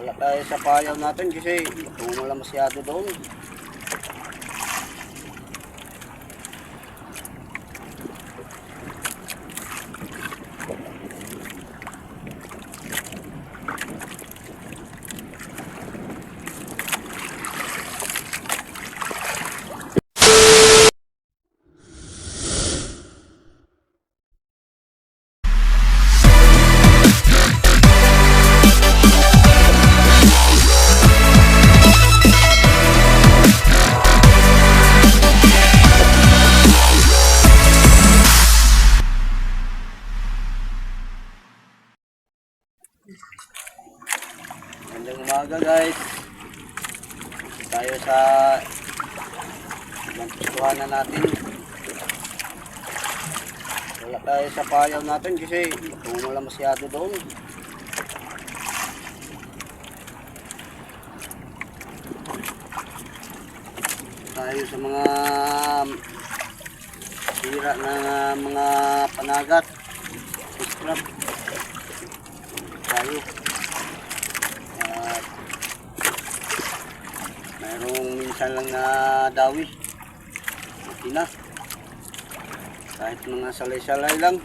Wala tayo sa payaw natin kasi lang masyado doon. Guys. Tayo sa ibang pustuhan na natin. Wala tayo sa payaw natin kasi tungo lang masyado doon. Tayo sa mga sira na mga panagat. Scrap. Tayo. Mayroong minsan lang na dawi. Okay na. Kahit mga salay-salay lang.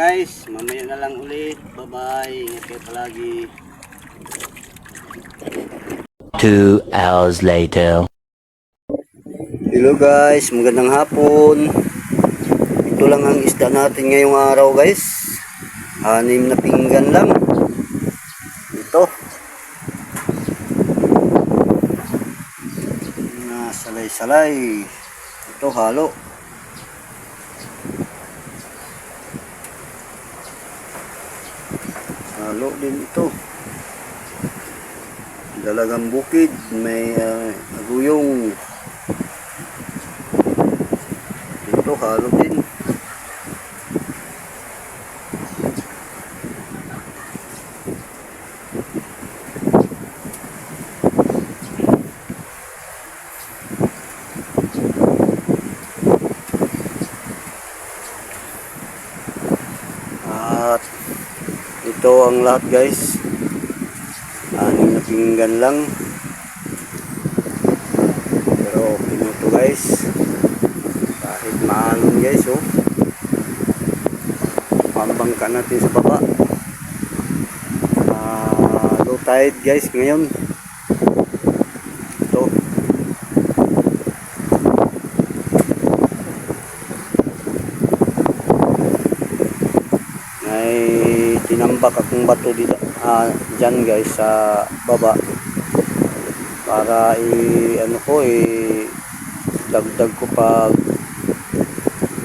Guys. Mamaya na lang ulit. Bye-bye. Ingat kayo palagi. Two hours later. Hello guys, magandang hapon. Ito lang ang isda natin ngayong araw guys. Anim na pinggan lang. Ito. Na salay-salay. Ito halo. Halo din ito. Dalagang bukid, may uh, aguyong dito halo din. At ito ang lahat guys. Aning na pinggan lang. Pero okay na ito guys. Kahit maalon guys oh. Pambangka natin sa baba. Ah, low tide guys ngayon. Ito. May tinambak akong bato dito. Ah, dyan guys sa baba. Para i ano ko i dagdag ko pag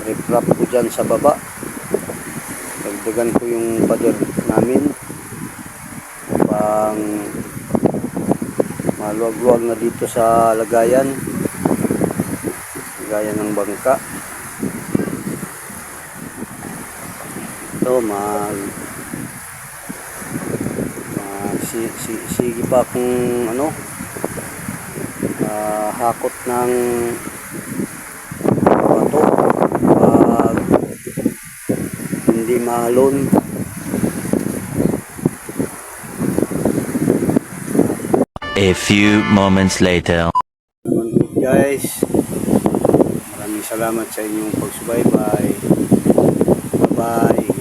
riprap ko dyan sa baba. Dagdagan ko yung pader namin. Pang maluwag-luwag na dito sa lagayan. Lagayan ng bangka. Ito mag si, si, sige pa kung ano ah, hakot ng bato pag hindi maalon A few moments later. guys maraming salamat sa inyong pagsubaybay. Bye bye